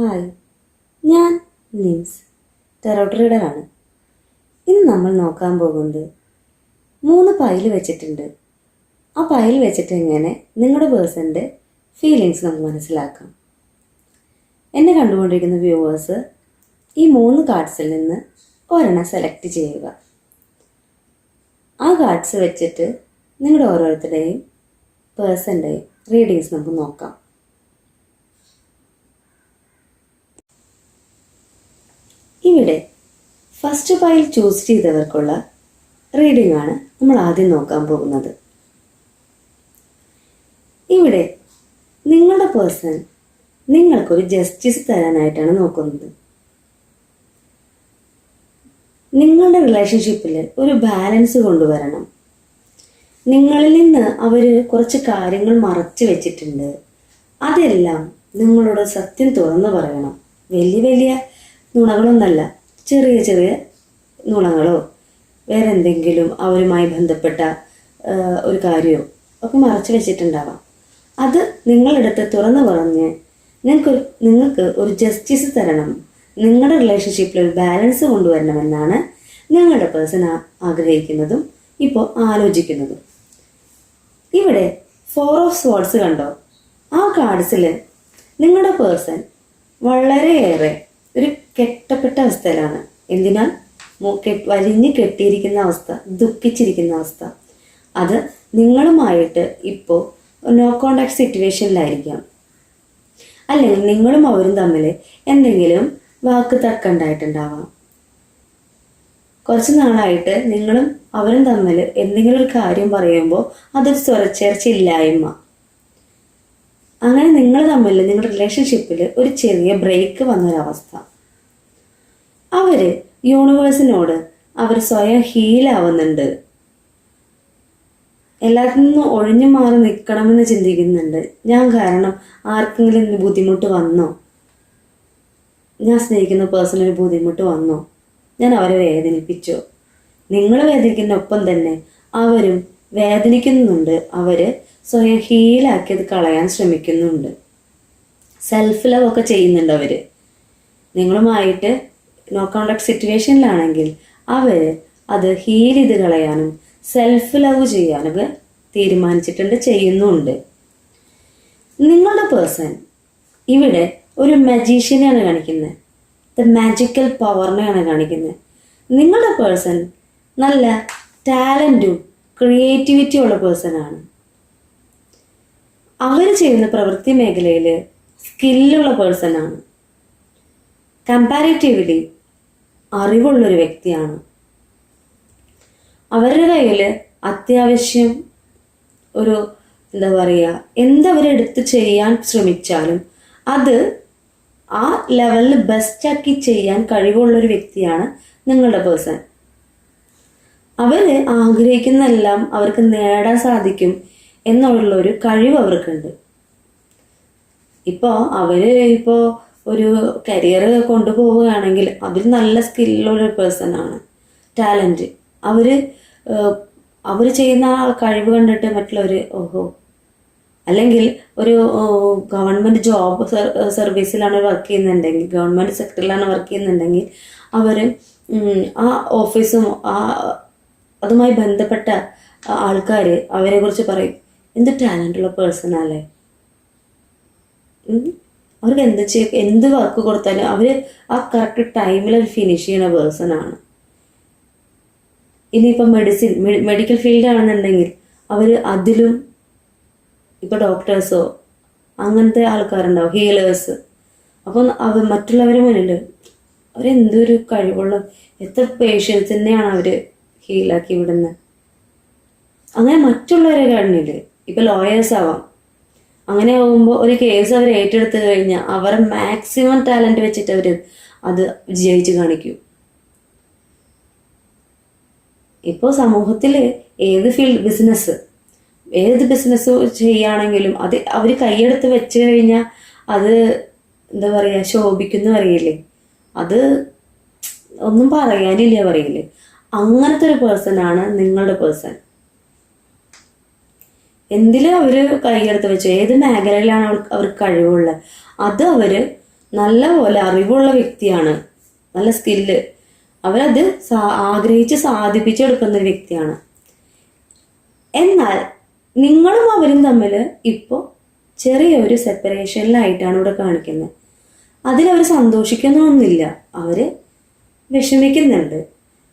Hi. ഞാൻ nymphs tarot റീഡറാണ് ഇന്ന് നമ്മൾ നോക്കാൻ പോകുന്നത് മൂന്ന് പൈൽ വെച്ചിട്ടുണ്ട്. ആ പൈൽ വെച്ചിട്ട് എങ്ങനെ നിങ്ങളുടെ പേഴ്സന്റെ ഫീലിങ്സ് നമുക്ക് മനസ്സിലാക്കാം. എന്നെ കണ്ടുകൊണ്ടിരിക്കുന്ന വ്യൂവേഴ്സ് ഈ മൂന്ന് കാർഡ്സിൽ നിന്ന് ഒരെണ്ണം സെലക്ട് ചെയ്യുക. ആ കാർഡ്സ് വെച്ചിട്ട് നിങ്ങളുടെ ഓരോരുത്തരുടെയും പേഴ്സന്റെയും റീഡിങ്സ് നമുക്ക് നോക്കാം. ഇവിടെ ഫസ്റ്റ് ഫയൽ ചൂസ് ചെയ്തവർക്കുള്ള റീഡിംഗ് ആണ് നമ്മൾ ആദ്യം നോക്കാൻ പോകുന്നത്. ഇവിടെ നിങ്ങളുടെ പേഴ്സൺ നിങ്ങൾക്കൊരു ജസ്റ്റിസ് തരാനായിട്ടാണ് നോക്കുന്നത്. നിങ്ങളുടെ റിലേഷൻഷിപ്പിൽ ഒരു ബാലൻസ് കൊണ്ടുവരണം. നിങ്ങളിൽ നിന്ന് അവർ കുറച്ച് കാര്യങ്ങൾ മറച്ചു വെച്ചിട്ടുണ്ട്. അതെല്ലാം നിങ്ങളോട് സത്യം തുറന്നു പറയണം. വലിയ വലിയ നുണകളൊന്നല്ല. ചെറിയ ചെറിയ നുണകളോ വേറെ എന്തെങ്കിലും അവരുമായി ബന്ധപ്പെട്ട ഒരു കാര്യമോ ഒക്കെ മറച്ചു വെച്ചിട്ടുണ്ടാവാം. അത് നിങ്ങളെടുത്ത് തുറന്നു പറഞ്ഞ് നിങ്ങൾക്ക് നിങ്ങൾക്ക് ഒരു ജസ്റ്റിസ് തരണം നിങ്ങളുടെ റിലേഷൻഷിപ്പിൽ ഒരു ബാലൻസ് കൊണ്ടുവരണമെന്നാണ് നിങ്ങളുടെ പേഴ്സൺ ആഗ്രഹിക്കുന്നതും ഇപ്പോൾ ആലോചിക്കുന്നതും. ഇവിടെ ഫോർ ഓഫ് സ്വാർഡ്സ് കണ്ടോ? ആ കാർഡ്സിൽ നിങ്ങളുടെ പേഴ്സൺ വളരെയേറെ ഒരു കെട്ടപ്പെട്ട അവസ്ഥയിലാണ്. എന്തിനാൽ വലിഞ്ഞ് കെട്ടിയിരിക്കുന്ന അവസ്ഥ ദുഃഖിച്ചിരിക്കുന്ന അവസ്ഥ. അത് നിങ്ങളുമായിട്ട് ഇപ്പോൾ നോ കോണ്ടാക്ട് സിറ്റുവേഷനിലായിരിക്കാം അല്ലെങ്കിൽ നിങ്ങളും അവരും തമ്മിൽ എന്തെങ്കിലും വാക്ക് തർക്കമുണ്ടായിട്ടുണ്ടാവാം. കുറച്ച് നാളായിട്ട് നിങ്ങളും അവരും തമ്മിൽ എന്തെങ്കിലും ഒരു കാര്യം പറയുമ്പോൾ അതൊരു സ്വരച്ചേർച്ച ഇല്ലായ്മ അങ്ങനെ നിങ്ങൾ തമ്മിൽ നിങ്ങളുടെ റിലേഷൻഷിപ്പിൽ ഒരു ചെറിയ ബ്രേക്ക് വന്നൊരവസ്ഥ. അവർ യൂണിവേഴ്സിനോട് അവർ സ്വയം ഹീലാവുന്നുണ്ട് എല്ലാത്തിൽ നിന്നും ഒഴിഞ്ഞു മാറി നിൽക്കണമെന്ന് ചിന്തിക്കുന്നുണ്ട്. ഞാൻ കാരണം ആർക്കെങ്കിലും ബുദ്ധിമുട്ട് വന്നോ? ഞാൻ സ്നേഹിക്കുന്ന പേഴ്സണൽ ബുദ്ധിമുട്ട് വന്നോ? ഞാൻ അവരെ വേദനിപ്പിച്ചോ? നിങ്ങൾ വേദനിക്കുന്ന ഒപ്പം തന്നെ അവരും വേദനിക്കുന്നുണ്ട്. അവർ സ്വയം ഹീലാക്കിയത് കളയാൻ ശ്രമിക്കുന്നുണ്ട്. സെൽഫ് ലവ് ഒക്കെ ചെയ്യുന്നുണ്ട് അവർ. നിങ്ങളുമായിട്ട് നോ കോണ്ടാക്ട് സിറ്റുവേഷനിലാണെങ്കിൽ അവർ അത് ഹീൽ ചെയ്ത് കളയാനും സെൽഫ് ലവ് ചെയ്യാനും തീരുമാനിച്ചിട്ടുണ്ട് ചെയ്യുന്നുണ്ട്. നിങ്ങളുടെ പേഴ്സൺ ഇവിടെ ഒരു മജീഷ്യനെയാണ് കാണിക്കുന്നത്. ദ മാജിക്കൽ പവറിനെയാണ് കാണിക്കുന്നത്. നിങ്ങളുടെ പേഴ്സൺ നല്ല ടാലന്റും ക്രിയേറ്റിവിറ്റിയും ഉള്ള പേഴ്സണാണ് അവർ ചെയ്യുന്ന പ്രവൃത്തി മേഖലയിൽ സ്കില്ലുള്ള പേഴ്സണാണ് കമ്പാരിറ്റീവ്ലി അറിവുള്ളൊരു വ്യക്തിയാണ്. അവരുടെ കയ്യിൽ അത്യാവശ്യം ഒരു എന്താ പറയുക എന്തവരെടുത്ത് ചെയ്യാൻ ശ്രമിച്ചാലും അത് ആ ലെവലിൽ ബെസ്റ്റാക്കി ചെയ്യാൻ കഴിവുള്ളൊരു വ്യക്തിയാണ് നിങ്ങളുടെ പേഴ്സൺ അവർ ആഗ്രഹിക്കുന്നതെല്ലാം അവർക്ക് നേടാൻ സാധിക്കും എന്നുള്ളൊരു കഴിവ് അവർക്കുണ്ട്. ഇപ്പോൾ അവർ ഇപ്പോൾ ഒരു കരിയർ കൊണ്ടുപോവുകയാണെങ്കിൽ അതിൽ നല്ല സ്കില്ലുള്ള ഒരു പേഴ്സൺ ആണ്. ടാലന്റ് അവർ അവർ ചെയ്യുന്ന ആ കഴിവ് കണ്ടിട്ട് മറ്റുള്ളവർ ഓഹോ. അല്ലെങ്കിൽ ഒരു ഗവൺമെന്റ് ജോബ് സർവീസിലാണ് വർക്ക് ചെയ്യുന്നുണ്ടെങ്കിൽ ഗവൺമെന്റ് സെക്ടറിലാണ് വർക്ക് ചെയ്യുന്നുണ്ടെങ്കിൽ അവർ ആ ഓഫീസും ആ അതുമായി ബന്ധപ്പെട്ട ആൾക്കാർ അവരെക്കുറിച്ച് പറയും എന്ത് ടാലന്റുള്ള ഉം. അവർക്ക് എന്ത് ചെയ്യ എന്ത് വർക്ക് കൊടുത്താലും അവർ ആ കറക്റ്റ് ടൈമിൽ അവർ ഫിനിഷ് ചെയ്യുന്ന പേഴ്സൺ ആണ്. ഇനിയിപ്പോൾ മെഡിസിൻ മെഡിക്കൽ ഫീൽഡ് ആണെന്നുണ്ടെങ്കിൽ അവർ അതിലും ഇപ്പോൾ ഡോക്ടേഴ്സോ അങ്ങനത്തെ ആൾക്കാരുണ്ടാവും ഹീലേഴ്സ് അപ്പം അവർ മറ്റുള്ളവരെ മുന്നിൽ അവരെന്തൊരു കഴിവുള്ള എത്ര പേഷ്യൻസിനെയാണ് അവർ ഹീലാക്കി വിടുന്നത് അങ്ങനെ മറ്റുള്ളവരെ കണ്ണിൽ ഇപ്പം ലോയേഴ്സ് ആവാം. അങ്ങനെ ആകുമ്പോൾ ഒരു കേസ് അവർ ഏറ്റെടുത്ത് കഴിഞ്ഞാൽ അവർ മാക്സിമം ടാലന്റ് വെച്ചിട്ട് അവർ അത് വിജയിച്ച് കാണിക്കും. ഇപ്പോൾ സമൂഹത്തിൽ ഏത് ഫീൽഡ് ബിസിനസ് ഏത് ബിസിനസ് ചെയ്യുകയാണെങ്കിലും അത് അവർ കൈയെടുത്ത് വെച്ച് കഴിഞ്ഞാൽ അത് എന്താ പറയുക ശോഭിക്കുന്നു പറയില്ലേ അത് ഒന്നും പറയാനില്ല പറയില്ലേ? അങ്ങനത്തെ ഒരു പേഴ്സൺ ആണ് നിങ്ങളുടെ പേഴ്സൺ എന്തിലും അവർ കൈയെടുത്ത് വെച്ചു? ഏത് മേഖലയിലാണ് അവർക്ക് അവർക്ക് കഴിവുള്ളത്? അത് അവർ നല്ല പോലെ അറിവുള്ള വ്യക്തിയാണ്. നല്ല സ്കില്ല്. അവരത് സാ- ആഗ്രഹിച്ച് സാധിപ്പിച്ചെടുക്കുന്ന ഒരു വ്യക്തിയാണ്. എന്നാൽ നിങ്ങളും അവരും തമ്മിൽ ഇപ്പോൾ ചെറിയൊരു സെപ്പറേഷനിലായിട്ടാണ് ഇവിടെ കാണിക്കുന്നത്. അതിലവർ സന്തോഷിക്കുന്നൊന്നുമില്ല. അവർ വിഷമിക്കുന്നുണ്ട്.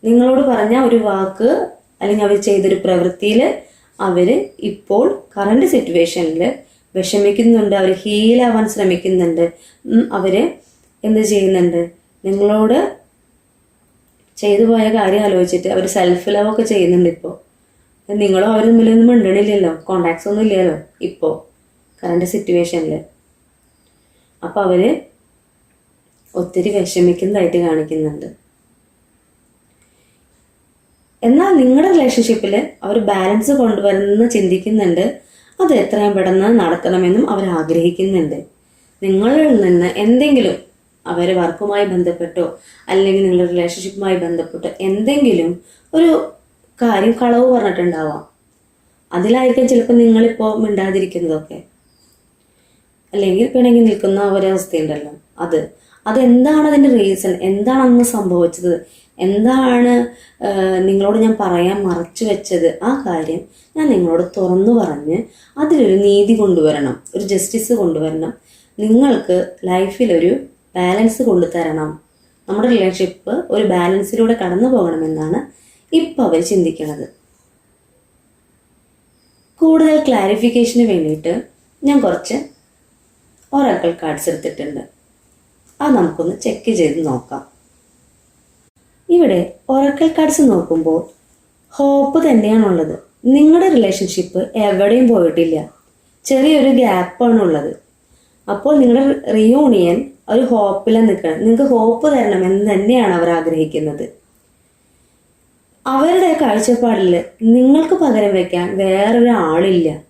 നിങ്ങളോട് പറഞ്ഞ ഒരു വാക്ക് അല്ലെങ്കിൽ അവർ ചെയ്തൊരു പ്രവൃത്തിയിൽ അവർ ഇപ്പോൾ കറണ്ട് സിറ്റുവേഷനിൽ വിഷമിക്കുന്നുണ്ട് അവർ ഹീലാവാൻ ശ്രമിക്കുന്നുണ്ട്. അവർ എന്ത് ചെയ്യുന്നുണ്ട്? നിങ്ങളോട് ചെയ്തു പോയ കാര്യം ആലോചിച്ചിട്ട് അവർ സെൽഫ് ലവ് ഒക്കെ ചെയ്യുന്നുണ്ട് ഇപ്പോൾ നിങ്ങളും അവരും തമ്മിലൊന്നും മിണ്ടണില്ലല്ലോ കോണ്ടാക്ട്സ് ഒന്നും ഇല്ലല്ലോ ഇപ്പോൾ കറണ്ട് സിറ്റുവേഷനിൽ അപ്പോൾ അവർ ഒത്തിരി വിഷമിക്കുന്നതായിട്ട് കാണിക്കുന്നുണ്ട്. എന്നാൽ നിങ്ങളുടെ റിലേഷൻഷിപ്പിൽ അവർ ബാലൻസ് കൊണ്ടുവരുന്ന ചിന്തിക്കുന്നുണ്ട്. അത് എത്രയും പെട്ടെന്ന് നടക്കണമെന്നും അവർ ആഗ്രഹിക്കുന്നുണ്ട്. നിങ്ങളിൽ നിന്ന് എന്തെങ്കിലും അവരെ വർക്കുമായി ബന്ധപ്പെട്ടോ അല്ലെങ്കിൽ നിങ്ങളുടെ റിലേഷൻഷിപ്പുമായി ബന്ധപ്പെട്ടോ എന്തെങ്കിലും ഒരു കാര്യം കളവ് പറഞ്ഞിട്ടുണ്ടാവാം. അതിലായിരിക്കും ചിലപ്പോൾ നിങ്ങളിപ്പോൾ മിണ്ടാതിരിക്കുന്നതൊക്കെ. അല്ലെങ്കിൽ പിണങ്ങി നിൽക്കുന്ന ഒരവസ്ഥയുണ്ടല്ലോ. അത്. അതെന്താണ് അതിന്റെ റീസൺ എന്താണ് അന്ന് സംഭവിച്ചത്? എന്താണ് നിങ്ങളോട് ഞാൻ പറയാൻ മറച്ചു വെച്ചത്? ആ കാര്യം ഞാൻ നിങ്ങളോട് തുറന്നു പറഞ്ഞ് അതിലൊരു നീതി കൊണ്ടുവരണം ഒരു ജസ്റ്റിസ് കൊണ്ടുവരണം. നിങ്ങൾക്ക് ലൈഫിലൊരു ബാലൻസ് കൊണ്ടുതരണം. നമ്മുടെ റിലേഷൻഷിപ്പ് ഒരു ബാലൻസിലൂടെ കടന്നു പോകണമെന്നാണ് ഇപ്പോൾ അവർ ചിന്തിക്കുന്നത് കൂടുതൽ ക്ലാരിഫിക്കേഷന് വേണ്ടിയിട്ട് ഞാൻ കുറച്ച് ഒറാക്കൾ കാർഡ്സ് എടുത്തിട്ടുണ്ട്. അത് നമുക്കൊന്ന് ചെക്ക് ചെയ്ത് നോക്കാം. ഇവിടെ ഒറക്കൽ കാർഡ്സ് നോക്കുമ്പോൾ ഹോപ്പ് തന്നെയാണുള്ളത്. നിങ്ങളുടെ റിലേഷൻഷിപ്പ് എവിടെയും പോയിട്ടില്ല. ചെറിയൊരു ഗ്യാപ്പാണ് ഉള്ളത് അപ്പോൾ നിങ്ങളുടെ റിയൂണിയൻ ഒരു ഹോപ്പിലാണ് നിൽക്കണം. നിങ്ങൾക്ക് ഹോപ്പ് തരണം എന്ന് തന്നെയാണ് അവർ ആഗ്രഹിക്കുന്നത്. അവരുടെ കാഴ്ചപ്പാടിൽ നിങ്ങൾക്ക് പകരം വയ്ക്കാൻ വേറൊരാളില്ല.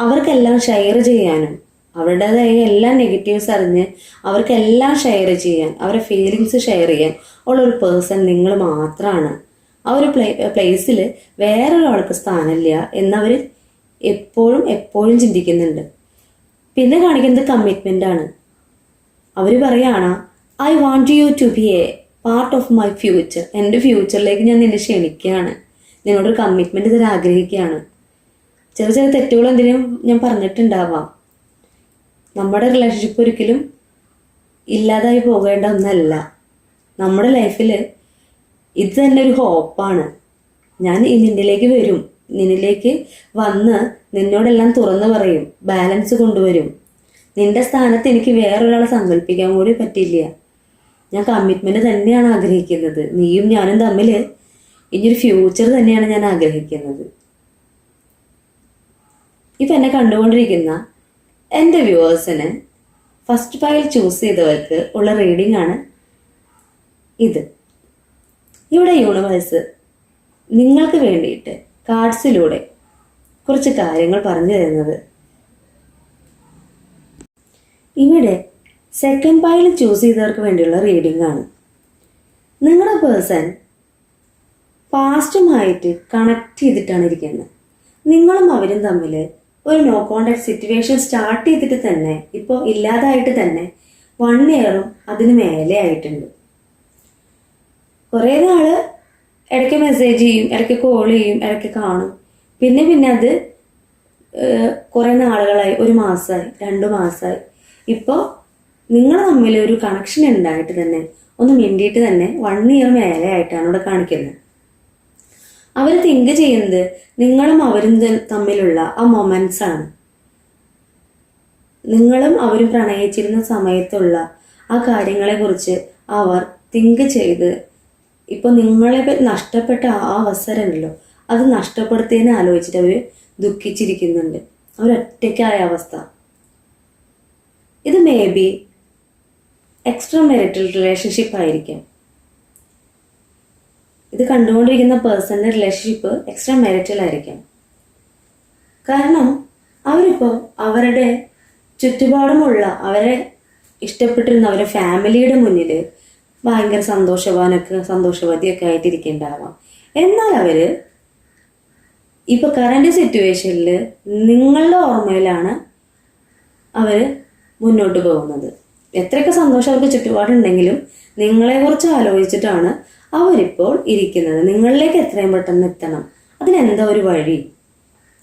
അവർക്കെല്ലാം ഷെയർ ചെയ്യാനും അവരുടേതായ എല്ലാ നെഗറ്റീവ്സ് അറിഞ്ഞ് അവർക്കെല്ലാം ഷെയർ ചെയ്യാൻ അവരുടെ ഫീലിങ്സ് ഷെയർ ചെയ്യാൻ ഉള്ള ഒരു പേഴ്സൺ നിങ്ങൾ മാത്രമാണ് ആ ഒരു പ്ലേ പ്ലേസിൽ വേറൊരാൾക്ക് സ്ഥാനമില്ല എന്നവർ എപ്പോഴും എപ്പോഴും ചിന്തിക്കുന്നുണ്ട്. പിന്നെ കാണിക്കുന്നത് കമ്മിറ്റ്മെന്റ് ആണ്. അവർ പറയാണ് I want you to be a part of my future എന്റെ ഫ്യൂച്ചറിലേക്ക് ഞാൻ നിന്നെ ക്ഷണിക്കുകയാണ്. നിന്നോടൊരു കമ്മിറ്റ്മെന്റ് തരാൻ ആഗ്രഹിക്കുകയാണ്. ചെറിയ ചെറിയ തെറ്റുകൾ എന്തിനും ഞാൻ പറഞ്ഞിട്ടുണ്ടാവാം. നമ്മുടെ റിലേഷൻഷിപ്പ് ഒരിക്കലും ഇല്ലാതായി പോകേണ്ട ഒന്നല്ല. നമ്മുടെ ലൈഫിൽ ഇത് തന്നെ ഒരു ഹോപ്പാണ് ഞാൻ നിന്നിലേക്ക് വരും. നിന്നിലേക്ക് വന്ന് നിന്നോടെല്ലാം തുറന്നു പറയും. ബാലൻസ് കൊണ്ടുവരും. നിന്റെ സ്ഥാനത്ത് എനിക്ക് വേറൊരാളെ സങ്കല്പിക്കാൻ കൂടി പറ്റില്ല ഞാൻ കമ്മിറ്റ്മെന്റ് തന്നെയാണ് ആഗ്രഹിക്കുന്നത്. നീയും ഞാനും തമ്മിൽ ഇനിയൊരു ഫ്യൂച്ചർ തന്നെയാണ് ഞാൻ ആഗ്രഹിക്കുന്നത്. ഇപ്പം എന്നെ കണ്ടുകൊണ്ടിരിക്കുന്ന എന്റെ വ്യൂവേഴ്സിന് ഫസ്റ്റ് ഫയൽ ചൂസ് ചെയ്തവർക്ക് ഉള്ള റീഡിംഗ് ആണ് ഇത്. ഇവിടെ യൂണിവേഴ്സ് നിങ്ങൾക്ക് വേണ്ടിയിട്ട് കാർഡ്സിലൂടെ കുറച്ച് കാര്യങ്ങൾ പറഞ്ഞു തരുന്നത്. ഇവിടെ സെക്കൻഡ് ഫയൽ ചൂസ് ചെയ്തവർക്ക് വേണ്ടിയുള്ള റീഡിംഗ് ആണ്. നിങ്ങളുടെ പേഴ്സൺ പാസ്റ്റുമായിട്ട് കണക്ട് ചെയ്തിട്ടാണ് ഇരിക്കുന്നത്. നിങ്ങളും അവരും തമ്മിൽ ഒരു നോ കോണ്ടാക്ട് സിറ്റുവേഷൻ സ്റ്റാർട്ട് ചെയ്തിട്ട് തന്നെ ഇപ്പോൾ ഇല്ലാതായിട്ട് തന്നെ വൺ ഇയറും അതിന് മേലെ ആയിട്ടുണ്ട്. കുറേ നാൾ ഇടയ്ക്ക് മെസ്സേജ് ചെയ്യും ഇടയ്ക്ക് കോൾ ചെയ്യും ഇടയ്ക്ക് കാണും. പിന്നെ പിന്നെ അത് കുറേ നാളുകളായി ഒരു മാസമായി രണ്ട് മാസമായി ഇപ്പോൾ നിങ്ങൾ തമ്മിൽ ഒരു കണക്ഷൻ ഉണ്ടായിട്ട് തന്നെ ഒന്ന് മിണ്ടിയിട്ട് തന്നെ വൺ ഇയർ മേലെ ആയിട്ടാണ് ഇവിടെ കാണിക്കുന്നത്. അവർ തിങ്ക് ചെയ്യുന്നത് നിങ്ങളും അവരും തമ്മിലുള്ള ആ മൊമെന്റ്സ് ആണ്. നിങ്ങളും അവരും പ്രണയിച്ചിരുന്ന സമയത്തുള്ള ആ കാര്യങ്ങളെക്കുറിച്ച് അവർ തിങ്ക് ചെയ്ത് ഇപ്പോൾ നിങ്ങളെ നഷ്ടപ്പെട്ട ആ അവസരമല്ലോ അത് നഷ്ടപ്പെടുത്തിയതിനെ ആലോചിച്ചിട്ട് അവർ ദുഃഖിച്ചിരിക്കുന്നുണ്ട്. അവരൊറ്റയ്ക്കായ അവസ്ഥ. ഇത് may be extra marital relationship ആയിരിക്കാം. ഇത് കണ്ടുകൊണ്ടിരിക്കുന്ന പേഴ്സണിന്റെ റിലേഷൻഷിപ്പ് എക്സ്ട്രാ മെരിറ്റൽ ആയിരിക്കാം. കാരണം അവരിപ്പോൾ അവരുടെ ചുറ്റുപാടുമുള്ള അവരെ ഇഷ്ടപ്പെട്ടിരുന്ന അവരുടെ ഫാമിലിയുടെ മുന്നിൽ ഭയങ്കര സന്തോഷവാനൊക്കെ സന്തോഷവതിയൊക്കെ ആയിട്ടിരിക്കേണ്ടാവാം. എന്നാൽ അവർ ഇപ്പൊ കറണ്ട് സിറ്റുവേഷനിൽ നിങ്ങളുടെ ഓർമ്മയിലാണ് അവർ മുന്നോട്ട് പോകുന്നത്. എത്രയൊക്കെ സന്തോഷം അവർക്ക് ചുറ്റുപാടുണ്ടെങ്കിലും നിങ്ങളെക്കുറിച്ച് ആലോചിച്ചിട്ടാണ് അവരിപ്പോൾ ഇരിക്കുന്നത് നിങ്ങളിലേക്ക് എത്രയും പെട്ടെന്ന് എത്തണം. അതിനെന്താ ഒരു വഴി?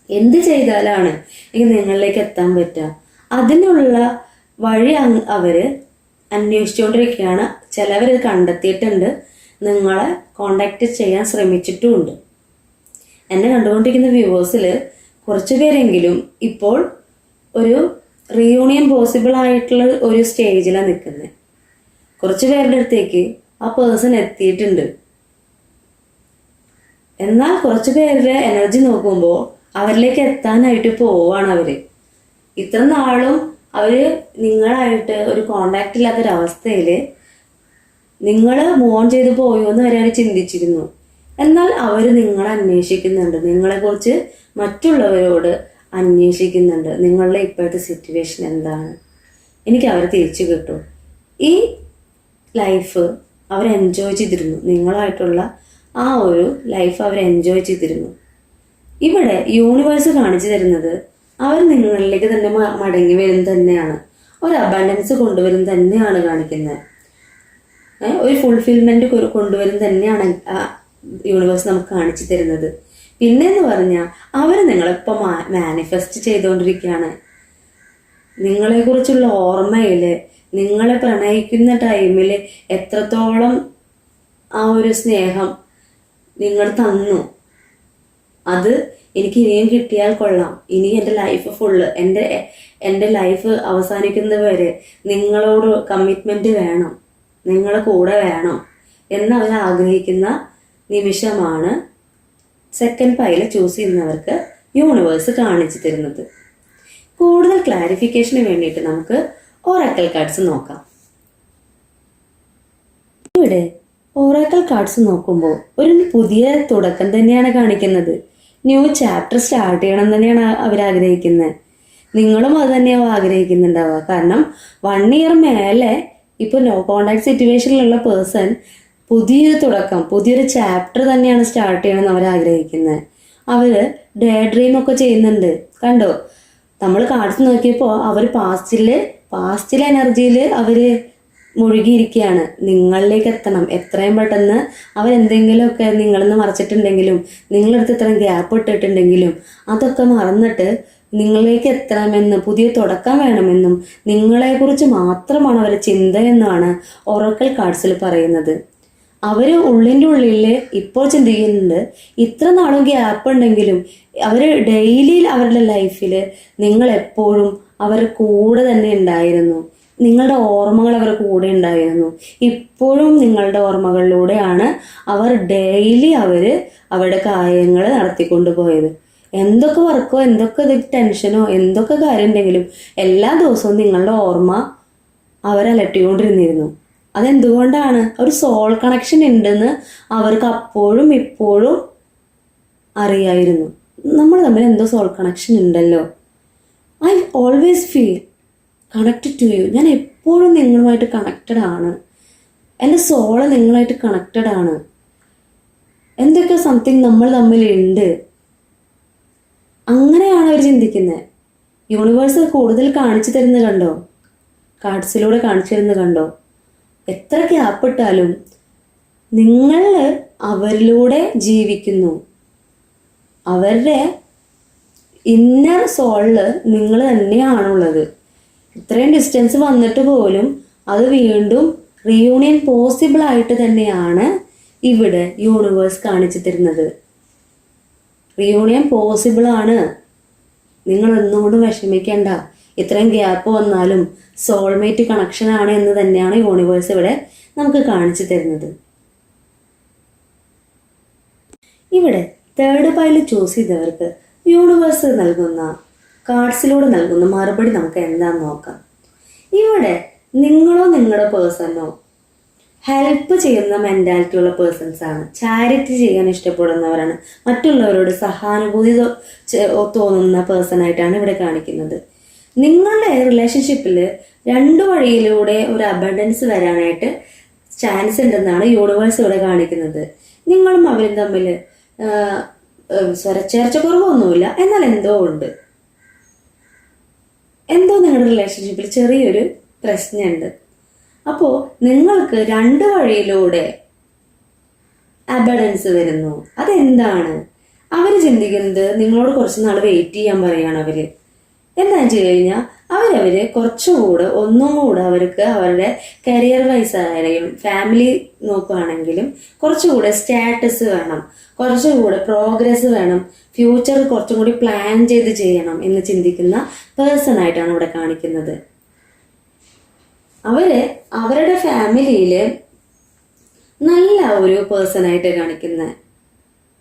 എന്ത് ചെയ്താലാണ് എനിക്ക് നിങ്ങളിലേക്ക് എത്താൻ പറ്റുക? അതിനുള്ള വഴി അവർ അന്വേഷിച്ചുകൊണ്ടിരിക്കുകയാണ്. ചിലവർ കണ്ടെത്തിയിട്ടുണ്ട്. നിങ്ങളെ കോണ്ടാക്ട് ചെയ്യാൻ ശ്രമിച്ചിട്ടുമുണ്ട്. എന്നെ കണ്ടുകൊണ്ടിരിക്കുന്ന വ്യൂവേഴ്സിൽ കുറച്ച് പേരെങ്കിലും ഇപ്പോൾ ഒരു റീയൂണിയൻ പോസിബിൾ ആയിട്ടുള്ള ഒരു സ്റ്റേജിലാണ് നിൽക്കുന്നത് കുറച്ച് പേരുടെ അടുത്തേക്ക് ആ പേഴ്സൺ എത്തിയിട്ടുണ്ട്. എന്നാൽ കുറച്ച് പേരുടെ എനർജി നോക്കുമ്പോൾ അവരിലേക്ക് എത്താനായിട്ട് പോവാണ് അവർ. ഇത്ര നാളും അവർ നിങ്ങളായിട്ട് ഒരു കോണ്ടാക്ട് ഇല്ലാത്തൊരവസ്ഥയിൽ നിങ്ങൾ മോൺ ചെയ്ത് പോയോ എന്ന് വരെ അവർ ചിന്തിച്ചിരുന്നു. എന്നാൽ അവർ നിങ്ങളെ അന്വേഷിക്കുന്നുണ്ട്. നിങ്ങളെക്കുറിച്ച് മറ്റുള്ളവരോട് അന്വേഷിക്കുന്നുണ്ട്. നിങ്ങളുടെ ഇപ്പോഴത്തെ സിറ്റുവേഷൻ എന്താണ്? എനിക്ക് അവരെ തിരിച്ചു കിട്ടും. ഈ ലൈഫ് അവർ എൻജോയ് ചെയ്തിരുന്നു. നിങ്ങളായിട്ടുള്ള ആ ഒരു ലൈഫ് അവർ എൻജോയ് ചെയ്തിരുന്നു. ഇവിടെ യൂണിവേഴ്സ് കാണിച്ചു തരുന്നത് അവർ നിങ്ങളിലേക്ക് തന്നെ മടങ്ങി വരും തന്നെയാണ്. ഒരു അബാൻഡൻസ് കൊണ്ടുവരും തന്നെയാണ് കാണിക്കുന്നത്. ഒരു ഫുൾഫിൽമെന്റ് കൊണ്ടുവരും തന്നെയാണ് യൂണിവേഴ്സ് നമുക്ക് കാണിച്ചു തരുന്നത്. പിന്നെന്ന് പറഞ്ഞാൽ അവർ നിങ്ങളിപ്പോൾ മാനിഫെസ്റ്റ് ചെയ്തുകൊണ്ടിരിക്കുകയാണ് നിങ്ങളെക്കുറിച്ചുള്ള കുറിച്ചുള്ള ഓർമ്മയിൽ നിങ്ങളെ പ്രണയിക്കുന്ന ടൈമിൽ എത്രത്തോളം ആ ഒരു സ്നേഹം നിങ്ങൾ തന്നു. അത് എനിക്ക് ഇനിയും കിട്ടിയാൽ കൊള്ളാം. ഇനി എന്റെ ലൈഫ് ഫുള്ള് എന്റെ എന്റെ ലൈഫ് അവസാനിക്കുന്നത് വരെ നിങ്ങളോട് കമ്മിറ്റ്മെന്റ് വേണം. നിങ്ങളെ കൂടെ വേണം എന്ന് അവർ ആഗ്രഹിക്കുന്ന നിമിഷമാണ് സെക്കൻഡ് പൈല ചൂസ് ചെയ്യുന്നവർക്ക് യൂണിവേഴ്സ് കാണിച്ചു തരുന്നത്. കൂടുതൽ ക്ലാരിഫിക്കേഷന് വേണ്ടിയിട്ട് നമുക്ക് ഓറാക്കൽ കാർഡ്സ് നോക്കാം. ഇവിടെ ഓറാക്കൽ കാർഡ്സ് നോക്കുമ്പോൾ ഒരു പുതിയ തുടക്കം തന്നെയാണ് കാണിക്കുന്നത്. ന്യൂ ചാപ്റ്റർ സ്റ്റാർട്ട് ചെയ്യണം തന്നെയാണ് അവർ ആഗ്രഹിക്കുന്നത്. നിങ്ങളും അത് തന്നെയാവും ആഗ്രഹിക്കുന്നുണ്ടാവുക. കാരണം വൺ ഇയർ മേലെ ഇപ്പൊ നോ കോണ്ടാക്ട് സിറ്റുവേഷനിലുള്ള പേഴ്സൺ പുതിയൊരു തുടക്കം പുതിയൊരു ചാപ്റ്റർ തന്നെയാണ് സ്റ്റാർട്ട് ചെയ്യണമെന്ന് അവർ ആഗ്രഹിക്കുന്നത്. അവർ ഡേ ഡ്രീം ഒക്കെ ചെയ്യുന്നുണ്ട്. കണ്ടോ? നമ്മൾ കാർഡ്സ് നോക്കിയപ്പോൾ അവർ പാസ്റ്റിൽ പാസ്റ്റിലെ എനർജിയിൽ അവർ മുഴുകിയിരിക്കുകയാണ്. നിങ്ങളിലേക്ക് എത്തണം. എത്രയും പെട്ടെന്ന് അവരെന്തെങ്കിലുമൊക്കെ നിങ്ങളെന്ന് മറച്ചിട്ടുണ്ടെങ്കിലും നിങ്ങളെടുത്ത് ഇത്രയും ഗ്യാപ്പ് ഇട്ടിട്ടുണ്ടെങ്കിലും അതൊക്കെ മറന്നിട്ട് നിങ്ങളിലേക്ക് എത്തണമെന്ന് പുതിയ തുടക്കം വേണമെന്നും നിങ്ങളെക്കുറിച്ച് മാത്രമാണ് അവരുടെ ചിന്ത എന്നാണ് ഒറക്കൽ കാർഡ്സിൽ പറയുന്നത്. അവർ ഉള്ളിന്റെ ഉള്ളിൽ ഇപ്പോൾ ചിന്തിക്കുന്നുണ്ട് ഇത്ര നാളും ഗ്യാപ്പ് ഉണ്ടെങ്കിലും അവർ ഡെയിലി അവരുടെ ലൈഫിൽ നിങ്ങൾ എപ്പോഴും അവരുടെ കൂടെ തന്നെ ഉണ്ടായിരുന്നു. നിങ്ങളുടെ ഓർമ്മകൾ അവരുടെ കൂടെ ഉണ്ടായിരുന്നു. ഇപ്പോഴും നിങ്ങളുടെ ഓർമ്മകളിലൂടെയാണ് അവർ ഡെയിലി അവർ അവരുടെ കാര്യങ്ങൾ നടത്തിക്കൊണ്ട് പോയത് എന്തൊക്കെ വർക്കോ എന്തൊക്കെ ഇത് ടെൻഷനോ എന്തൊക്കെ കാര്യം ഉണ്ടെങ്കിലും എല്ലാ ദിവസവും നിങ്ങളുടെ ഓർമ്മ അവരലട്ടിക്കൊണ്ടിരുന്നിരുന്നു അതെന്തുകൊണ്ടാണ്? ഒരു സോൾ കണക്ഷൻ ഉണ്ടെന്ന് അവർക്ക് അപ്പോഴും ഇപ്പോഴും അറിയായിരുന്നു. നമ്മൾ തമ്മിൽ എന്തോ സോൾ കണക്ഷൻ ഉണ്ടല്ലോ. I always feel connected to you ഞാൻ എപ്പോഴും നിങ്ങളുമായിട്ട് കണക്റ്റഡ് ആണ്. എന്റെ സോൾ നിങ്ങളായിട്ട് കണക്റ്റഡ് ആണ്. എന്തൊക്കെ സംതിങ് നമ്മൾ തമ്മിലുണ്ട്? അങ്ങനെയാണ് അവർ ചിന്തിക്കുന്നത്. യൂണിവേഴ്സ് കൂടുതൽ കാണിച്ചു തരുന്നത് കണ്ടോ? കാർഡ്സിലൂടെ കാണിച്ചു തരുന്നത് കണ്ടോ? എത്ര ഗ്യാപ്പ് ഇട്ടാലും നിങ്ങൾ അവരിലൂടെ ജീവിക്കുന്നു. അവരുടെ ഇന്നർ സോളിൽ നിങ്ങൾ തന്നെയാണുള്ളത്. ഇത്രയും ഡിസ്റ്റൻസ് വന്നിട്ട് പോലും അത് വീണ്ടും റിയൂണിയൻ പോസിബിൾ ആയിട്ട് തന്നെയാണ് ഇവിടെ യൂണിവേഴ്സ് കാണിച്ചു തരുന്നത്. റിയൂണിയൻ പോസിബിൾ ആണ്. നിങ്ങൾ ഒന്നുകൊണ്ടും വിഷമിക്കേണ്ട. ഇത്രയും ഗ്യാപ്പ് വന്നാലും സോൾമേറ്റ് കണക്ഷൻ ആണ് എന്ന് തന്നെയാണ് യൂണിവേഴ്സ് ഇവിടെ നമുക്ക് കാണിച്ചു തരുന്നത്. ഇവിടെ തേർഡ് പൈൽ ചൂസ് ചെയ്തവർക്ക് യൂണിവേഴ്സ് നൽകുന്ന കാർഡ്സിലൂടെ നൽകുന്ന മറുപടി നമുക്ക് എന്താന്ന് നോക്കാം. ഇവിടെ നിങ്ങളോ നിങ്ങളുടെ പേഴ്സണോ ഹെൽപ്പ് ചെയ്യുന്ന മെന്റാലിറ്റി ഉള്ള പേഴ്സൺസ് ആണ്. ചാരിറ്റി ചെയ്യാൻ ഇഷ്ടപ്പെടുന്നവരാണ്. മറ്റുള്ളവരോട് സഹാനുഭൂതി തോന്നുന്ന പേഴ്സൺ ആയിട്ടാണ് ഇവിടെ കാണിക്കുന്നത്. നിങ്ങളുടെ റിലേഷൻഷിപ്പിൽ രണ്ടു വഴിയിലൂടെ ഒരു അബണ്ടൻസ് വരാനായിട്ട് ചാൻസ് ഉണ്ടെന്നാണ് യൂണിവേഴ്സ് ഇവിടെ കാണിക്കുന്നത്. നിങ്ങളും അവരും തമ്മിൽ സ്വരച്ചേർച്ച കുറവൊന്നുമില്ല. എന്നാൽ എന്തോ ഉണ്ട്. എന്തോ നിങ്ങളുടെ റിലേഷൻഷിപ്പിൽ ചെറിയൊരു പ്രശ്നമുണ്ട്. അപ്പോൾ നിങ്ങൾക്ക് രണ്ട് വഴിയിലൂടെ അബഡൻസ് വരുന്നു. അതെന്താണ്? അവർ ചിന്തിക്കുന്നത്? നിങ്ങളോട് കുറച്ച് നാൾ വെയിറ്റ് ചെയ്യാൻ പറയാണ് അവർ. എന്താണെന്ന് വെച്ച് കഴിഞ്ഞാൽ അവരവര് കുറച്ചുകൂടെ ഒന്നും കൂടെ അവർക്ക് അവരുടെ കരിയർ വൈസ് ആയാലും ഫാമിലി നോക്കുകയാണെങ്കിലും കുറച്ചുകൂടെ സ്റ്റാറ്റസ് വേണം. കുറച്ചുകൂടെ പ്രോഗ്രസ് വേണം. ഫ്യൂച്ചർ കുറച്ചും കൂടി പ്ലാൻ ചെയ്ത് ചെയ്യണം എന്ന് ചിന്തിക്കുന്ന പേഴ്സൺ ആയിട്ടാണ് ഇവിടെ കാണിക്കുന്നത്. അവർ അവരുടെ ഫാമിലിയിൽ നല്ല ഒരു പേഴ്സൺ ആയിട്ട് കാണിക്കുന്നത്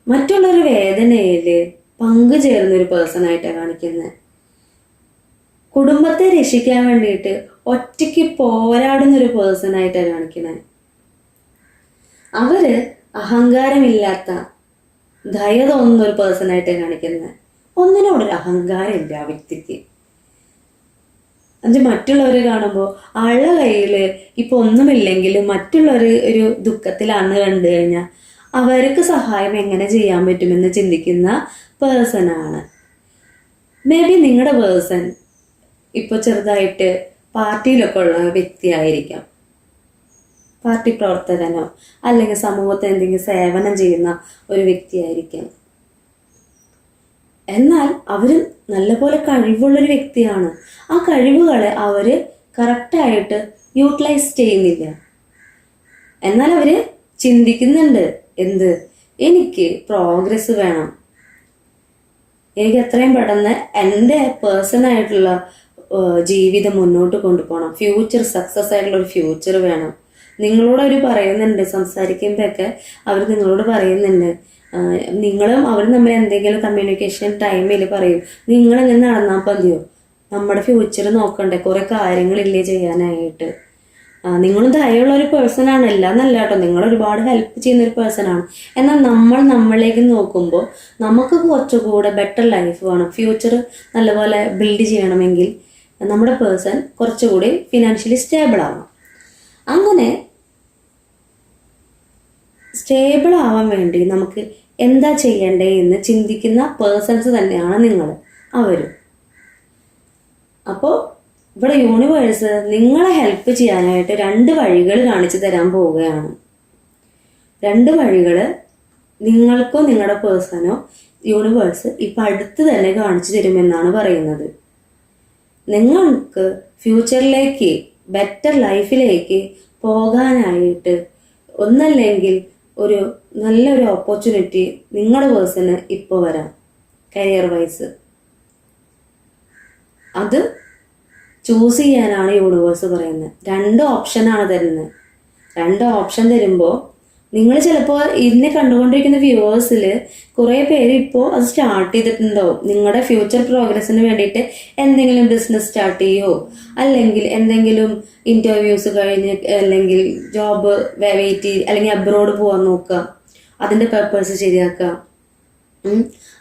മറ്റുള്ളൊരു വേദനയിൽ പങ്കുചേർന്ന ഒരു പേഴ്സൺ ആയിട്ടാണ് കാണിക്കുന്നത് കുടുംബത്തെ രക്ഷിക്കാൻ വേണ്ടിയിട്ട് ഒറ്റയ്ക്ക് പോരാടുന്ന ഒരു പേഴ്സൺ ആയിട്ടാണ് കാണിക്കുന്നത് അവർ അഹങ്കാരമില്ലാത്ത ദയ തോന്നുന്ന ഒരു പേഴ്സൺ ആയിട്ടാണ് കാണിക്കുന്നത്. ഒന്നിനോടൊരു അഹങ്കാരമില്ല ആ വ്യക്തിക്ക്. അത് മറ്റുള്ളവരെ കാണുമ്പോൾ ആളുടെ കയ്യിൽ ഇപ്പൊ ഒന്നുമില്ലെങ്കിലും മറ്റുള്ളവർ ഒരു ദുഃഖത്തിലാണെന്ന് കണ്ടു കഴിഞ്ഞാൽ അവർക്ക് സഹായം എങ്ങനെ ചെയ്യാൻ പറ്റുമെന്ന് ചിന്തിക്കുന്ന പേഴ്സൺ ആണ്. മേ ബി നിങ്ങളുടെ പേഴ്സൺ ഇപ്പോൾ ചെറുതായിട്ട് പാർട്ടിയിലൊക്കെ ഉള്ള വ്യക്തിയായിരിക്കാം. പാർട്ടി പ്രവർത്തകനോ അല്ലെങ്കിൽ സമൂഹത്തെ എന്തെങ്കിലും സേവനം ചെയ്യുന്ന ഒരു വ്യക്തിയായിരിക്കാം. എന്നാൽ അവർ നല്ലപോലെ കഴിവുള്ളൊരു വ്യക്തിയാണ്. ആ കഴിവുകളെ അവർ കറക്റ്റായിട്ട് യൂട്ടിലൈസ് ചെയ്യുന്നില്ല. എന്നാൽ അവർ ചിന്തിക്കുന്നുണ്ട് എന്ത്? എനിക്ക് പ്രോഗ്രസ് വേണം. എനിക്ക് എത്രയും പെട്ടെന്ന് എന്റെ ഏഹ്, ജീവിതം മുന്നോട്ട് കൊണ്ടുപോകണം. ഫ്യൂച്ചർ സക്സസ് ആയിട്ടുള്ള ഒരു ഫ്യൂച്ചർ വേണം. നിങ്ങളോട് അവർ പറയുന്നുണ്ട് സംസാരിക്കുമ്പോഴൊക്കെ അവർ നിങ്ങളോട് പറയുന്നുണ്ട്. നിങ്ങളും അവരും തമ്മിൽ എന്തെങ്കിലും കമ്മ്യൂണിക്കേഷൻ ടൈമിൽ പറയും നിങ്ങൾ ഇങ്ങനെ നടന്നാൽ മതിയോ? നമ്മുടെ ഫ്യൂച്ചർ നോക്കണ്ടേ കുറെ കാര്യങ്ങളില്ലേ ചെയ്യാനായിട്ട്. നിങ്ങളും ദയുള്ള ഒരു പേഴ്സൺ ആണ്. എല്ലാം നല്ല കേട്ടോ നിങ്ങൾ ഒരുപാട് ഹെൽപ്പ് ചെയ്യുന്ന ഒരു പേഴ്സൺ ആണ്. എന്നാൽ നമ്മൾ നമ്മളിലേക്ക് നോക്കുമ്പോൾ നമുക്ക് കുറച്ചുകൂടെ ബെറ്റർ ലൈഫ് വേണം. ഫ്യൂച്ചർ നല്ലപോലെ ബിൽഡ് ചെയ്യണമെങ്കിൽ നമ്മുടെ പേഴ്സൺ കുറച്ചുകൂടി ഫിനാൻഷ്യലി സ്റ്റേബിൾ ആവണം. അങ്ങനെ സ്റ്റേബിൾ ആവാൻ വേണ്ടി നമുക്ക് എന്താ ചെയ്യണ്ടേ എന്ന് ചിന്തിക്കുന്ന പേഴ്സൺസ് തന്നെയാണ് നിങ്ങൾ അവരും. അപ്പോൾ ഇവിടെ യൂണിവേഴ്സ് നിങ്ങളെ ഹെൽപ്പ് ചെയ്യാനായിട്ട് രണ്ട് വഴികൾ കാണിച്ചു തരാൻ പോവുകയാണ്. രണ്ട് വഴികൾ നിങ്ങൾക്കോ നിങ്ങളുടെ പേഴ്സണോ യൂണിവേഴ്സ് ഇപ്പം അടുത്ത് തന്നെ കാണിച്ചു തരുമെന്നാണ് പറയുന്നത്. നിങ്ങൾക്ക് ഫ്യൂച്ചറിലേക്ക് ബെറ്റർ ലൈഫിലേക്ക് പോകാനായിട്ട് ഒന്നല്ലെങ്കിൽ ഒരു നല്ലൊരു ഓപ്പർച്യൂണിറ്റി നിങ്ങളുടെ പേഴ്സണ് ഇപ്പോൾ വരാം കരിയർ വൈസ് അത് ചൂസ് ചെയ്യാനാണ് യൂണിവേഴ്സ് പറയുന്നത്. രണ്ട് ഓപ്ഷനാണ് തരുന്നത്. രണ്ട് ഓപ്ഷൻ തരുമ്പോൾ നിങ്ങൾ ചിലപ്പോൾ ഇതിനെ കണ്ടുകൊണ്ടിരിക്കുന്ന വ്യൂവേഴ്സിൽ കുറേ പേര് ഇപ്പോൾ അത് സ്റ്റാർട്ട് ചെയ്തിട്ടുണ്ടാവും. നിങ്ങളുടെ ഫ്യൂച്ചർ പ്രോഗ്രസ്സിന് വേണ്ടിയിട്ട് എന്തെങ്കിലും ബിസിനസ് സ്റ്റാർട്ട് ചെയ്യോ? അല്ലെങ്കിൽ എന്തെങ്കിലും ഇന്റർവ്യൂസ് കഴിഞ്ഞ് അല്ലെങ്കിൽ ജോബ് വെയിറ്റ് അല്ലെങ്കിൽ അബ്രോഡ് പോകാൻ നോക്കുക അതിന്റെ പേപ്പേഴ്സ് ശരിയാക്കുക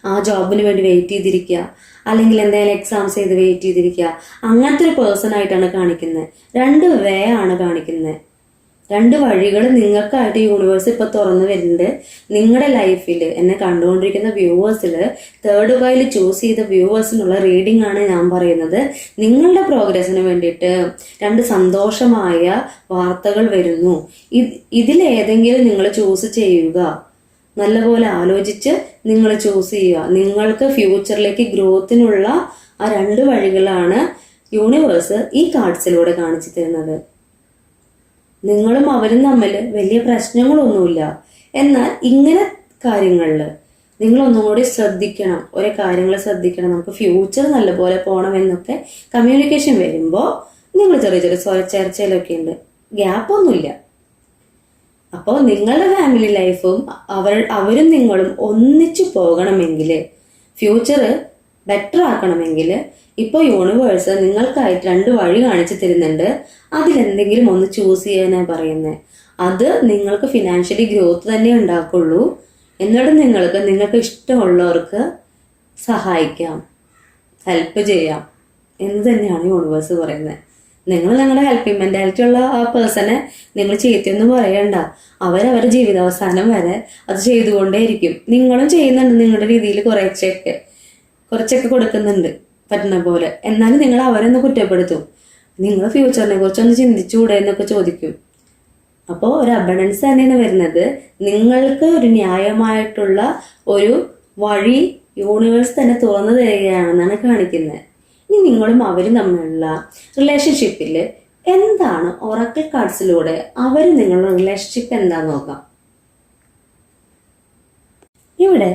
ആ ജോബിന് വേണ്ടി വെയിറ്റ് ചെയ്തിരിക്കുക അല്ലെങ്കിൽ എന്തെങ്കിലും എക്സാംസ് ചെയ്ത് വെയിറ്റ് ചെയ്തിരിക്കുക അങ്ങനത്തെ ഒരു പേഴ്സൺ ആയിട്ടാണ് കാണിക്കുന്നത് രണ്ട് വേ ആണ് കാണിക്കുന്നത് രണ്ട് വഴികൾ നിങ്ങൾക്കായിട്ട് യൂണിവേഴ്സ് ഇപ്പൊ തുറന്നു വരുന്നുണ്ട്. നിങ്ങളുടെ ലൈഫിൽ എന്നെ കണ്ടുകൊണ്ടിരിക്കുന്ന വ്യൂവേഴ്സിൽ തേർഡ് വൈയിൽ ചൂസ് ചെയ്ത വ്യൂവേഴ്സിനുള്ള റീഡിംഗ് ആണ് ഞാൻ പറയുന്നത്. നിങ്ങളുടെ പ്രോഗ്രസ്സിന് വേണ്ടിയിട്ട് രണ്ട് സന്തോഷമായ വാർത്തകൾ വരുന്നു. ഇത് ഇതിലേതെങ്കിലും നിങ്ങൾ ചൂസ് ചെയ്യുക. നല്ലപോലെ ആലോചിച്ച് നിങ്ങൾ ചൂസ് ചെയ്യുക. നിങ്ങൾക്ക് ഫ്യൂച്ചറിലേക്ക് ഗ്രോത്തിനുള്ള ആ രണ്ട് വഴികളാണ് യൂണിവേഴ്സ് ഈ കാർഡ്സിലൂടെ കാണിച്ചു തരുന്നത്. നിങ്ങളും അവരും തമ്മിൽ വലിയ പ്രശ്നങ്ങളൊന്നുമില്ല. എന്നാൽ ഇങ്ങനെ കാര്യങ്ങളിൽ നിങ്ങളൊന്നും കൂടി ശ്രദ്ധിക്കണം. ഓരോ കാര്യങ്ങൾ ശ്രദ്ധിക്കണം. നമുക്ക് ഫ്യൂച്ചർ നല്ലപോലെ പോകണം എന്നൊക്കെ കമ്മ്യൂണിക്കേഷൻ വരുമ്പോൾ നിങ്ങൾ ചെറിയ ചെറിയ സ്വര ചർച്ചയിലൊക്കെ ഉണ്ട്. ഗ്യാപ്പൊന്നുമില്ല അപ്പോൾ നിങ്ങളുടെ ഫാമിലി ലൈഫും അവർ അവരും നിങ്ങളും ഒന്നിച്ചു പോകണമെങ്കിൽ ഫ്യൂച്ചർ ബെറ്റർ ആക്കണമെങ്കിൽ ഇപ്പോൾ യൂണിവേഴ്സ് നിങ്ങൾക്കായിട്ട് രണ്ട് വഴി കാണിച്ചു തരുന്നുണ്ട്. അതിലെന്തെങ്കിലും ഒന്ന് ചൂസ് ചെയ്യാനാണ് പറയുന്നത് അത് നിങ്ങൾക്ക് ഫിനാൻഷ്യലി ഗ്രോത്ത് തന്നെ ഉണ്ടാക്കുള്ളൂ. എന്നിട്ട് നിങ്ങൾക്ക് നിങ്ങൾക്ക് ഇഷ്ടമുള്ളവർക്ക് സഹായിക്കാം. ഹെൽപ്പ് ചെയ്യാം. എന്ന് തന്നെയാണ് യൂണിവേഴ്സ് പറയുന്നത് നിങ്ങൾ നിങ്ങളുടെ ഹെൽപ്പിംഗ് മെന്റാലിറ്റി ഉള്ള ആ പേഴ്സണെ നിങ്ങൾ ചീത്തയൊന്നും പറയണ്ട. അവരവരുടെ ജീവിതാവസാനം വരെ അത് ചെയ്തുകൊണ്ടേയിരിക്കും. നിങ്ങളും ചെയ്യുന്നുണ്ട് നിങ്ങളുടെ രീതിയിൽ കുറച്ചൊക്കെ കുറച്ചൊക്കെ കൊടുക്കുന്നുണ്ട്. പറ്റുന്ന പോലെ. എന്നാലും നിങ്ങൾ അവരെന്ന് കുറ്റപ്പെടുത്തും. നിങ്ങൾ ഫ്യൂച്ചറിനെ കുറിച്ചൊന്ന് ചിന്തിച്ചുകൂടെ എന്നൊക്കെ ചോദിക്കും. അപ്പോൾ ഒരു അബണ്ടൻസ് തന്നെയാണ് വരുന്നത്. നിങ്ങൾക്ക് ഒരു ന്യായമായിട്ടുള്ള ഒരു വഴി യൂണിവേഴ്സ് തന്നെ തുറന്നു തരികയാണെന്നാണ് കാണിക്കുന്നത്. ഇനി നിങ്ങളും അവരും തമ്മിലുള്ള റിലേഷൻഷിപ്പിൽ എന്താണ് ഉറക്കൽ കാർഡ്സിലൂടെ അവർ നിങ്ങളുടെ റിലേഷൻഷിപ്പ് എന്താന്ന് നോക്കാം. ഇവിടെ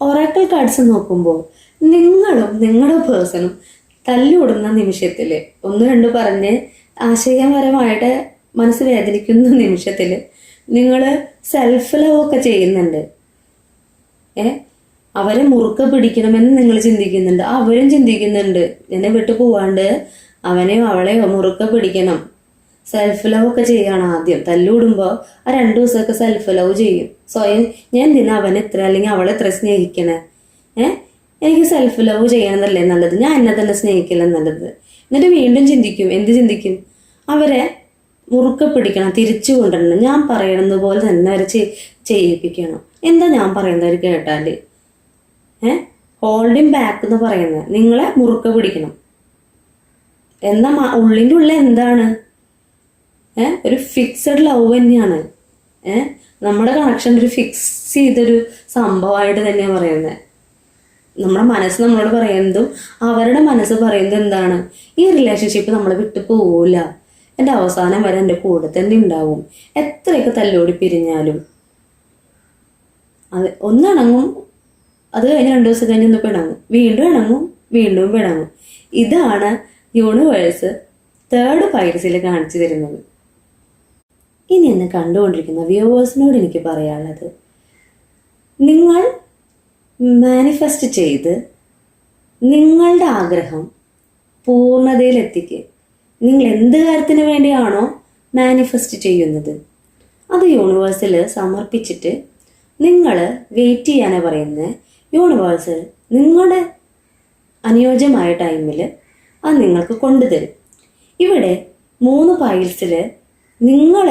ഒറാക്കൽ കാർഡ്സ് നോക്കുമ്പോൾ നിങ്ങളും നിങ്ങളുടെ പേഴ്സണും തല്ലിവിടുന്ന നിമിഷത്തിൽ ഒന്ന് രണ്ട് പറഞ്ഞ് ആശയപരമായിട്ട് മനസ്സ് വേദനിക്കുന്ന നിമിഷത്തിൽ നിങ്ങൾ സെൽഫ് ലവ് ഒക്കെ ചെയ്യുന്നുണ്ട്. ഏ? അവരെ മുറുക്ക പിടിക്കണമെന്ന് നിങ്ങൾ ചിന്തിക്കുന്നുണ്ട്. അവരും ചിന്തിക്കുന്നുണ്ട്. എന്നെ വിട്ടു പോവാണ്ട് അവനെയോ അവളെയോ മുറുക്ക പിടിക്കണം. സെൽഫ് ലവ് ഒക്കെ ചെയ്യണം ആദ്യം. തല്ലുവിടുമ്പോൾ ആ രണ്ടു ദിവസമൊക്കെ സെൽഫ് ലവ് ചെയ്യും. സ്വയം ഞാൻ എന്തിനാ അവനെ എത്ര അല്ലെങ്കിൽ അവളെ എത്ര സ്നേഹിക്കണേ? ഏ? എനിക്ക് സെൽഫ് ലവ് ചെയ്യണമെന്നല്ലേ നല്ലത്? ഞാൻ എന്നെ തന്നെ സ്നേഹിക്കില്ല നല്ലത്. എന്നിട്ട് വീണ്ടും ചിന്തിക്കും. എന്ത് ചിന്തിക്കും? അവരെ മുറുക്കെ പിടിക്കണം തിരിച്ചു കൊണ്ടുവരണം. ഞാൻ പറയണത് പോലെ തന്നെ അവരെ ചെയ്- ചെയ്യിപ്പിക്കണം. എന്താ ഞാൻ പറയുന്നത്? അവർ കേട്ടാൽ ഏ? ഹോൾഡിങ് ബാക്ക് എന്ന് പറയുന്നത്. നിങ്ങളെ മുറുക്കെ പിടിക്കണം. എന്നാ മ- ഉള്ളിന്റെ ഉള്ളിൽ എന്താണ്? ഏ? ഒരു ഫിക്സഡ് ലവ് തന്നെയാണ്. ഏ? നമ്മുടെ കണക്ഷൻ ഒരു ഫിക്സ് ചെയ്തൊരു സംഭവമായിട്ട് തന്നെയാണ് പറയുന്നത്. നമ്മുടെ മനസ്സ് നമ്മളോട് പറയുന്നതും അവരുടെ മനസ്സ് പറയുന്നത് എന്താണ്? ഈ റിലേഷൻഷിപ്പ് നമ്മൾ വിട്ടു പോവില്ല എന്റെ അവസാനം വരെ എന്റെ കൂടെ തന്നെ ഉണ്ടാവും. എത്രയൊക്കെ തല്ലോടി പിരിഞ്ഞാലും. അത് ഒന്നിണങ്ങും. അത് കഴിഞ്ഞ് രണ്ടു ദിവസം കഴിഞ്ഞ് ഒന്ന് പിണങ്ങും വീണ്ടും ഇണങ്ങും വീണ്ടും പിണങ്ങും ഇതാണ് യൂണിവേഴ്സ് തേർഡ് പൈൽസിൽ കാണിച്ചു തരുന്നത്. ഇനി എന്നെ കണ്ടുകൊണ്ടിരിക്കുന്ന വ്യൂവേഴ്സിനോട് എനിക്ക് പറയാനുള്ളത്. നിങ്ങൾ മാനിഫെസ്റ്റ് ചെയ്ത് നിങ്ങളുടെ ആഗ്രഹം പൂർണതയിലെത്തിക്കുക നിങ്ങൾ എന്ത് കാര്യത്തിന് വേണ്ടിയാണോ മാനിഫെസ്റ്റ് ചെയ്യുന്നത്. അത് യൂണിവേഴ്സിൽ സമർപ്പിച്ചിട്ട് നിങ്ങൾ വെയിറ്റ് ചെയ്യാനാണ് പറയുന്നത് യൂണിവേഴ്സ് നിങ്ങളുടെ അനുയോജ്യമായ ടൈമിൽ അത് നിങ്ങൾക്ക് കൊണ്ടുതരും. ഇവിടെ മൂന്ന് പൈൽസിൽ നിങ്ങൾ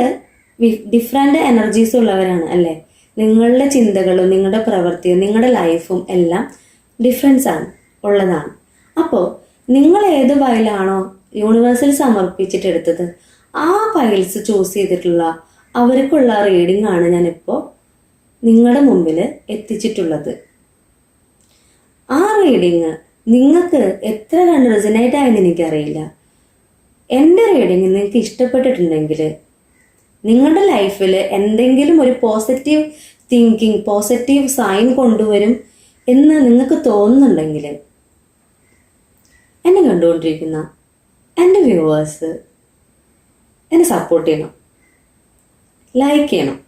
ഡിഫറെന്റ് എനർജീസ് ഉള്ളവരാണ് അല്ലേ? നിങ്ങളുടെ ചിന്തകളും നിങ്ങളുടെ പ്രവൃത്തിയും നിങ്ങളുടെ ലൈഫും എല്ലാം ഡിഫറൻസ് ആണ് ഉള്ളതാണ്. അപ്പോൾ നിങ്ങൾ ഏത് ഫയലാണോ യൂണിവേഴ്സിൽ സമർപ്പിച്ചിട്ടെടുത്തത് ആ ഫയൽസ് ചൂസ് ചെയ്തിട്ടുള്ള അവർക്കുള്ള റീഡിംഗ് ആണ് ഞാനിപ്പോൾ നിങ്ങളുടെ മുമ്പിൽ എത്തിച്ചിട്ടുള്ളത്. ആ റീഡിങ് നിങ്ങൾക്ക് എത്ര കണ്ട് റിസനേറ്റ് ആയെന്ന് എനിക്കറിയില്ല. എന്റെ റീഡിങ് നിങ്ങൾക്ക് ഇഷ്ടപ്പെട്ടിട്ടുണ്ടെങ്കിൽ നിങ്ങളുടെ ലൈഫിൽ എന്തെങ്കിലും ഒരു പോസിറ്റീവ് തിങ്കിങ് പോസിറ്റീവ് സൈൻ കൊണ്ടുവരും എന്ന് നിങ്ങൾക്ക് തോന്നുന്നുണ്ടെങ്കിൽ എന്നെ കണ്ടുകൊണ്ടിരിക്കുന്ന എന്റെ വ്യൂവേഴ്സ് എന്നെ സപ്പോർട്ട് ചെയ്യണം. ലൈക്ക് ചെയ്യണം.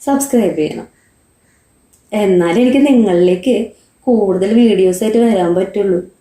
സബ്സ്ക്രൈബ് ചെയ്യണം. എന്നാലേ എനിക്ക് നിങ്ങളിലേക്ക് കൂടുതൽ വീഡിയോസ് ആയിട്ട് വരാൻ പറ്റുള്ളൂ.